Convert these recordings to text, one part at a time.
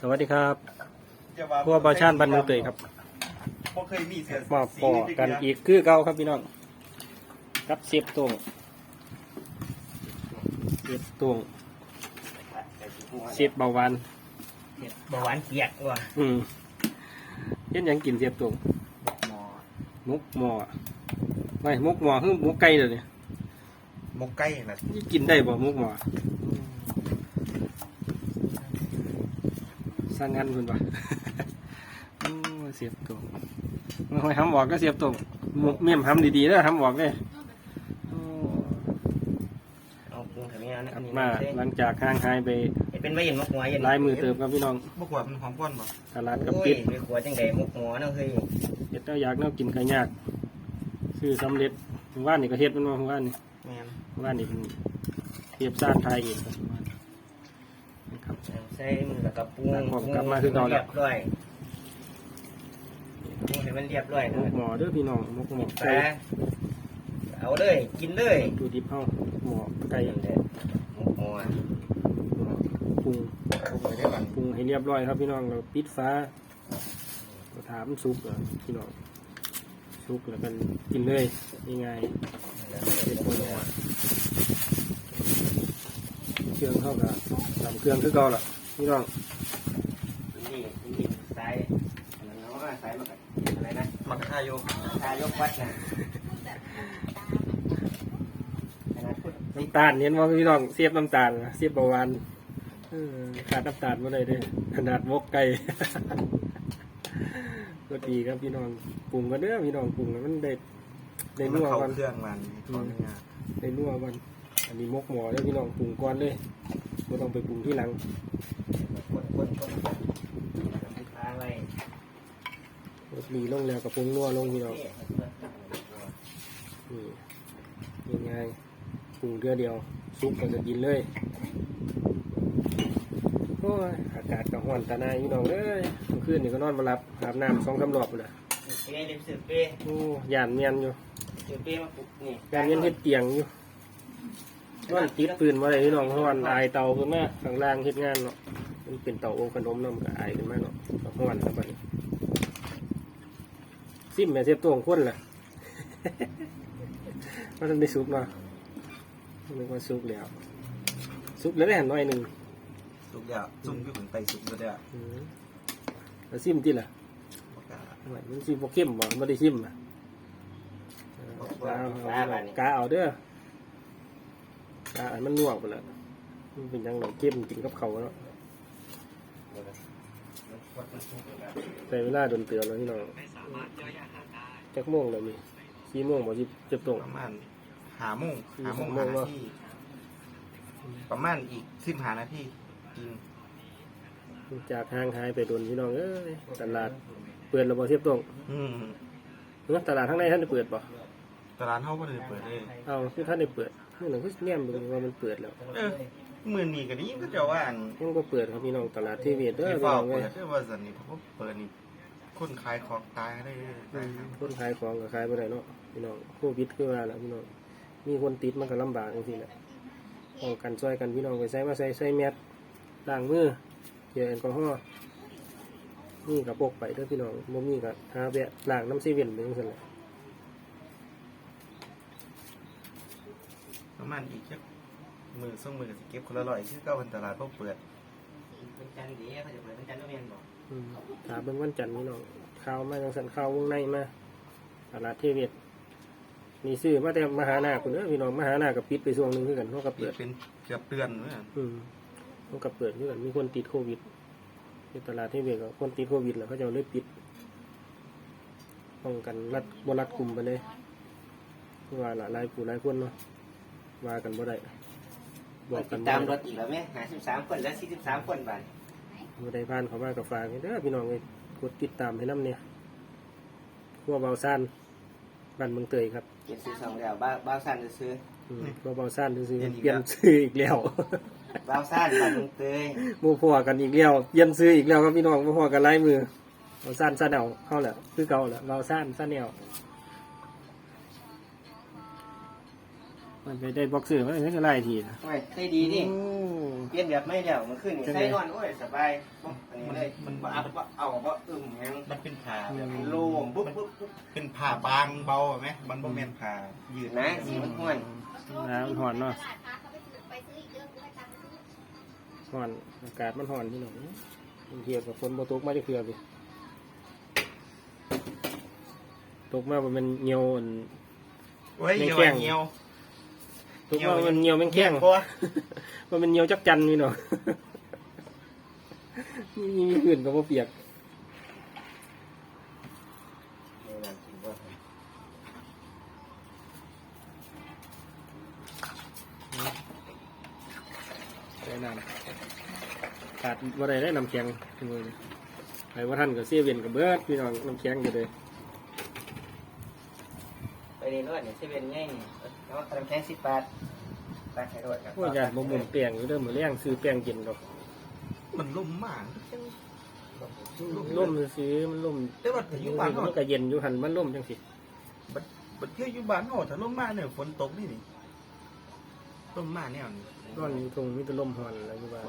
สวัสดีครับอย่พวกบาชานบันเมืองเตยครับบ่เคยมีเสือมาปอกันอีกคือเก่าครับพี่น้องครับเสียบตรงเสียบตรงเสียบเบาหวานเห็ดเบาหวานเปียกว่ะอืมเห็นหยังกินเสียบตรงหมอมุกหมอไม่มุกหมอคือมุกไก่เลยเนี่ยหมกไก่น่ะนี่กินได้บ่มุกหมอ สร้างงานคุณปะโอ้เสียบตรงไม่ค่อยทำออกก็เสียบตรงมุกเมี่ยมทำดีๆแล้วทำออกเลยโอ้เอาปรุงทำนี้นะกลับมาหลังจากห่างหายไปเป็นไม่เย็นมกหัวเย็นหลายมือเติมครับพี่น้องบ่กว่ามันหอมก้อนบ่ตลาดกับโอ้ยปิดไปขวดจังไดมกหัวเนาะเฮ้ยเฮ็ดแล้วอยากแนวกินก็ยากซื้อสำเร็จถึงว่านนี่ก็เฮ็ดมันมาถึงว่านนี่แม่นถึงว่านนี่เป็นเทียบซ่านไทยเองครับนะครับ ใส่มือแล้วก็ปรุงครับผมกลับมาคือเก่าแล้ว เรียบร้อยปรุงให้มันเรียบร้อยหมนะกหมอเด้อพี่น้องหมกหมอปไก่ลาเอาเลยกินเลยดูดิบเฮาหมอไก่เด็ดมกหัวหมอปรุงบ่เคยได้บันปรุงให้เรียบร้อยครับพี่น้องเราปิดฟ้าเราถามซุปเหรอพี่น้องซุปแล้วกันกินเลยง่ายๆเป็นตัวหัวเครื่องเข้ากับ ทำเครื่องคือเก่าล่ะพี่น้องนี่นี่สายอันนั้นเนาะสายมากับอะไรนะมักคายกทายกวัดนะขนาดพูดน้ำตาลเห็นว่าพี่น้องเสียบน้ำตาลนะเสียบเบาหวานเออขาดน้ำตาลมาเลยเด้อขนาดวกไก่ ก็ดีครับพี่น้องปรุงกันเด้อพี่น้องปรุงแล้วมันได้ได้มันนัวเข้ากันเครื่องมันขออนุญาตได้นัวกันอันนี้มกหมอเด้อพี่น้องปรุงก่อนเลย ไม่ต้องไปปรุงที่หลังคนคนคนปลาไว้รสดีลงแล้วกับปรุงนัวลงพี่น้องนี่ง่ายๆปรุงเดือเดียวซุปก็จะกินเลยโอ้ยอากาศกับห้อนตาหนายพี่น้องเอ้ยเมื่อคืนนี่ก็นอนมาหลับอาบน้ำสองสามรอบเลยเป้เล็บสืบเป้โอ้ยานเมียนอยู่สืบเป้มาปลุกนี่ยานเมียนเฮ็ดเตียงอยู่ นอนติดปืนมาเลยพี่น้องเพราะวันอายเตาขึ้นมาข้างล่างเฮ็ดงานเนาะมันเป็นเตาโอขนมเนาะมันก็อายขึ้นมาเนาะก็ห้อนเข้าไปซิมแม่เสียบตัวของคนล่ะว่าทันได้ซุปเนาะนึกว่าซุปแล้วซุปแล้วได้หันหน่อยหนึ่งสุกยาซุ่มอยู่ถึงไตสุกบ่ได้อะอืมแล้วซิมที่ล่ะบ่กล้าโอ้ยมันซิมโปเข้มบ่ไม่ได้ซิมอะเออกาเอาเอากาเอาเด้ อกาอันมันนัวไปแล้วมันเป็นยังไงเข้มกินกับเขาวเนาะแต่เวลาโดนเตือนแล้วพี่น้องจักโม่วงแล้วมีสี่โม่วงบ่สิเจ็บตรงประมาณ5โมง5โมง5โมง5เนนาอะทีประมาณอีก15นาทีกินจากห่างหายไปโดนพี่น้องเอ้ยตลาดเปิดแล้วบ่เทียบตรงอืมเนอะตลาดข้างในท่านได้เปิดบ่ตลาดเฮาบ่ได้เปิดเลยเอาคือท่านได้เปิด เมื่อหนึ่งคือแนมดูว่ามันเปิดแล้วเออมื้อนี้ก็ดีก็จะว่าอันยังบ่เปิดครับพี่น้องตลาดที่เวียดเด้อที่พี่ฟ้าน้องเปิเอ้ยดคือว่าสันนี่เพราะเปิดนี่คนขายของตายได้เลยอืมคนขายของก็ขายบ่ได้เนาะพี่น้องโควิดคือว่าล่ะพี่น้องมีคนติดมันก็ลำบากจังซี่แหละป้องกันช่วยกันพี่น้องไปใส่มาใส่ใส่แมสล้างมือเจลแอลกอฮอล์นี่ก็พกไปเด้อพี่น้องบ่มีก็หาแวะล้างน้ำเซเว่นไปจังซั่นแหละ ประมาณอีกจักมือส่งมือก็สิเก็บคนละร้อยคือเก้าพันตลาดบ่เปิดเป็นจันทร์ดีเขาจะเปิดเป็นจันทร์ก็เมียนบอกอืมถามเบิ่งวันจันทร์พี่น้องข่าวมาจังซั่นข่าววงในมาตลาดเทเวศมีซื้อมาแต่มหานาคุณเด้อพี่น้องมหานาก็ปิดไปช่วงหนึงคือกันเฮาก็ปิเปิดด เป็นเกือบเดือนเมื่ออืมมันก็เปิดเพื่อนมีคนติดโควิดในตลาดที่เวกคนติดโควิดแล้วเขาจะเอาเลยปิดป้องกันรัดบรัดกลุ่มไปเลยเพราะว่าหลายผู้หลายคนเนาะ ว่ากันบ่ได้บอกกัตินดบ่ตามรได้ถอีกแล้วไหมหาสิบสามคนแล้วสี่สิบสามคนบ้านบ่ได้ผ่านเขามากับฝากให้เด้อพี่น้องเลยกดติดตามให้น้ำเนี่ยครัวเบาซ่านบ้านเมืองเตยครับเจ็ดสิบสองแล้วบ้าบ้าสั้นจะซื้อ อืมครัวเบาซ่านซื้อๆเปลี่ยนซื้ออีกแล้ว บ้าสั้นบ้านมึงเตยโมพอกันอีกแล้วเปลี่ยนซื้ออีกแล้วครับพี่น้องโมพอกันไล่มือเบาซ่านซ่านเอาเข้าแล้วคือเก่าแล้วเบาซ่านซ่านแนว มันไปได้บ็อกเซอร์มันก็ไล่ทีนะโอ้ยใส่ดีดิโอ้ เปลี่ยนแบบไม่เดียวมันขึ้นนี่จังไงใส่นอนโอ้ยสบายปุ๊บอันนี้เลยมันบ่อัพบ่เอาบ่อึมหยังมันเป็นผ้าโล่งปุ๊บปุ๊บปุ๊บเป็นผ้าบางเบาไหมมันบ่แม่นผ้ายืดนะสีมันห้วนน้ำมันหอนเนาะหอนอากาศมันหอนพี่น้องเทียบกับฝนบ่ตกมาจะเคือไปตกมาบ่แมันเหี่ยวอันโอ้ยไม่เหี่ยวแข็ง เหี่ยว ตกมามันเหี่ยวแม่งแข้งเพราะว่ามันเป็นเหี่ยวจักจันพี่น้องมีมีผื่นก็บ่เปียกนี่นั่นกินบ่ใส่น้ำขาดว่าได้ได้น้ำแข็งมือนี้ไปว่าท่านก็เสียเวียนกับเบิดพี่น้องน้ำแข็งก็เลยไปนี่รถนี่เซเว่นง่ายนี่เอาขนมแข็ง10บาทตักให้รถครับโอ้ยยายบ่หมุนแป้งอยู่เด้อมื้อแรงซื้อแป้งกินดอกมันลุ่มมากล่มซื้อมันล่มแต่ว่าถ้าอยู่บ้านมัเฮานก็เย็นอยู่หันมันล่มจังสิบัดบัดเที่ยวอยู่บ้านเฮาถ้าล่มมากเนี่ยฝนตกนี่นี่ล่มมากแนวนี้นอนอยู่ตรงมีแต่ล่มหอนแล้วอยู่บ้าน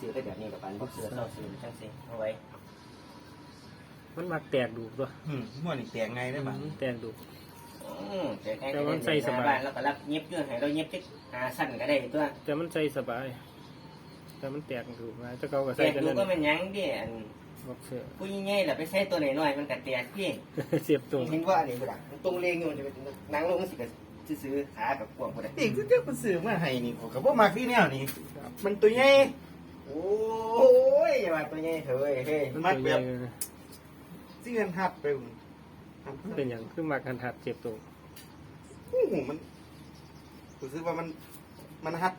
ซื้อได้แบบนี้กับปันบ่ซื้อเศร้าซื้อจังซี่เอาไว้ มันมักแตกดูตัวอืมม่วนนี่แตกไงได้บ้างอืมแตกดู อืมแต่แค่แต่ว่าใส่สบาย แล้วก็รับเย็บด้วยให้เราเย็บจักหาสั้นก็ได้ตัวแต่มันใส่สบาย แต่มันแตกดูนะเจ้าเก่าก็แตใส่กกันดูนั่นก็มันหยังดิอันบอกเสื้อผู้ยิ่งใหญ่ล่ะไปใส่ตัวน้อยๆมันก็แตกพี่เสียบตรงเห็นว่าอันนี้บ่ล่ะมันตรงเลงอยู่มันจะเป็นหนังลงมันสิก็ซื้อๆขากับพวกบ่ได้นี่คือเจ้ามันซื้อมาให้นี่ผมก็บ่มักที่แนวนี้มันตัวใหญ่โอ้ยอย่ามาตัวใหญ่เถอะเว้ยเฮ้ย มันแบบ เสียนหัดไปหมดมันเป็นอย่างคือมากันหัดเจ็บตรงโอ้โหมันรู้สึกว่ามันมันหัด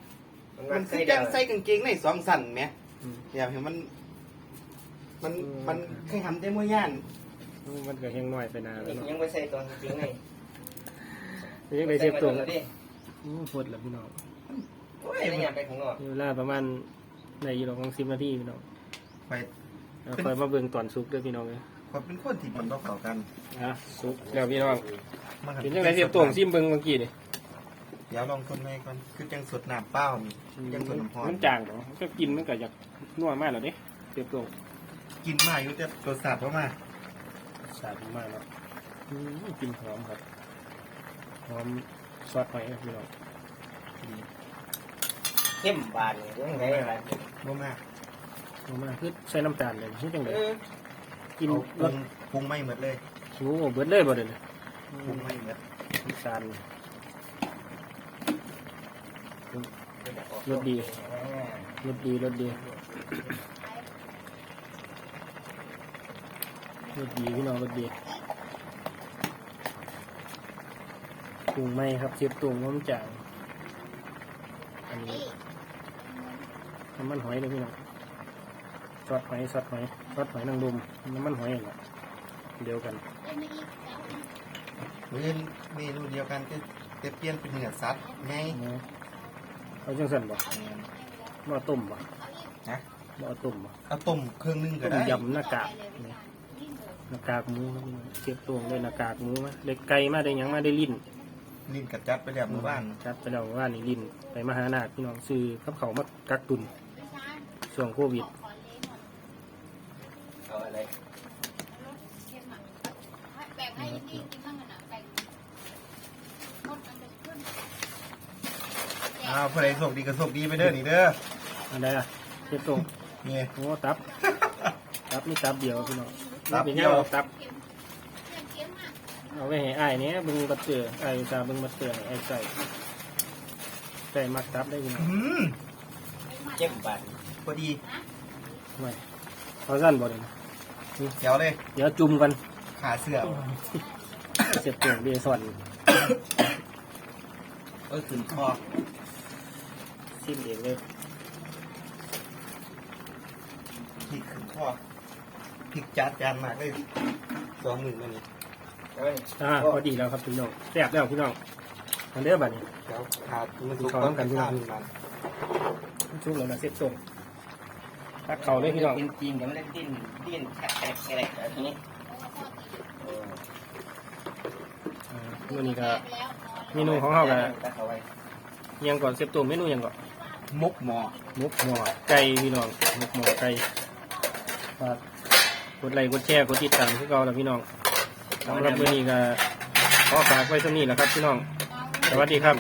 มันมัมันนคืใส่อเดีจัยวงใส่กางเกงในสองสั่นไหมอืม อยากเห็นมัน มันอืม มันเคยทำได้มื่อย่านมันก็แห้งน้อยไปนานแล้วเนาะยังไม่ใส่ตัวจริงไงยังได้เจ็บตรงใส่มาดิอู้ปวดแล้วพี่น้องโอ้ยไม่อยากไปข้างนอกมีเวลาประมาณในยี่ดอกของสิบนาทีพี่น้องไปเอาคอยมาเบิ่งตอนสุกเด้วยพี่น้องเลย ขอยเป็นคนที่มันต้องเข้ากันอะสุกแล้วพี่น้องมันเป็นยังไงเสียบตรงซิมเบิ่งเมื่อกี้นี่เดี๋ยวลองคนในก่อนคือจังสดน้ำเปล่านี่จังสดน้ำพรมันจางเนาะก็กินมันก็อยากนัวมากแล้วเด้เสียบตรงกินมาอยู่แต่ตัวสัตว์เพราะมาสาดมากแล้วอืมกลินหอมครับหอมซอสหอยนะพี่น้องดีเข้มบานเลยยังไงบานบ่มากหอมมากคือใส่น้ำตาลเลยนี่จังเลยเออ กินเอาปรรุสงปรุงไม่หมดเลยโอ้โหเบิดเลยบ่เด้อเนี่ยปรุงไม่หมดน้ำตาล รสดี รสดีรสดีรสดีพี่น้องรสดีปรุงไม่ครับเชฟตุงน้ำจางอันนี้น้ำมันหอยเลยพี่น้องซ อสหอยซอสหอยซอสหอยนางรมน้ำมันหอยนี่แหละเดียวกันเล่นเมนูเดียวกันแต่แต่เปลี่ยนเป็นเนื้อสัตว์ไงเอาจังสันบ่บ่เอาต้มบ่นะบ่เอาต้มบ่เอาต้มเครื่องนึงก็ได้ยำหน้ากากหน้ากากหมูครับพี่น้องเชฟตุงด้หน้ากากหมูมาได้ไก่มาได้ยังมาได้ลิ้นลิ้นกัดจัดไปแล้วมือบ้านครับไปแล้วว่บ้านนี่ลินไปมหานาคพี่น้องซื้อกับเขามากักตุนช่วงโควิด เอาอะไร แบ่งให้นี่กินบ้างกันนะแบ่งหมดมันเป็นขึ้น อ้าวผู้ใดโชคดีก็โชคดีไปเด้อนี่เด้ออันใดอะเชฟตรงนี่ โอ้ตับ ตับนี่ตับเดียวพี่น้องตับเป็นเดียัยวงเอาตับเค็มเค็มมากเอาไว้ให้อ้ายเนี้ยบึงบัตเตอร์อ้ายตาบึงบัตเตอร์ให้อ้ายใส่ใส่มักตับได้พี่น้องอืมเข้มบานพอดีไม่เขาสั้นบ่เลยนะเดี๋ยวเลยเดี๋ยวจุ่มกันขาเสื้อเสียบตรงเดซอน เออขึ้นคอ ซิมเองเลยพริกขึ้นคอพริกจัดจานมากเลยสองหมื่นมานี่เอาไว้อ่าพอดีแล้วครับพี่น้องแซ่บแล้วพี่น้องอันเด้อบัดนี้ เดี๋ยวขาดมันขอน้ำกันพี่น้องชุบแล้วนะเสียบตรงตักเขาเลยพี่น้องกินจีนเดี๋ยวมันได้ดิ้นดิ้นแฉกแฉกแฉกแบบนี้อ่ามื้อนี้ก็แล้วเมนูของเฮาก็ตัดเอาไว้ ยังก่อนเซฟตัวเมนูยังก่อน มกหมอมกหมอไก่พี่น้องมกหมอไก่ฝากกดไลค์กดแชร์กดติดตามพวกเราแล้วพี่น้องสำหรับมื้อนี้ก็ขอฝากไว้เท่านี้แหละครับพี่น้อง สวัสดีครับ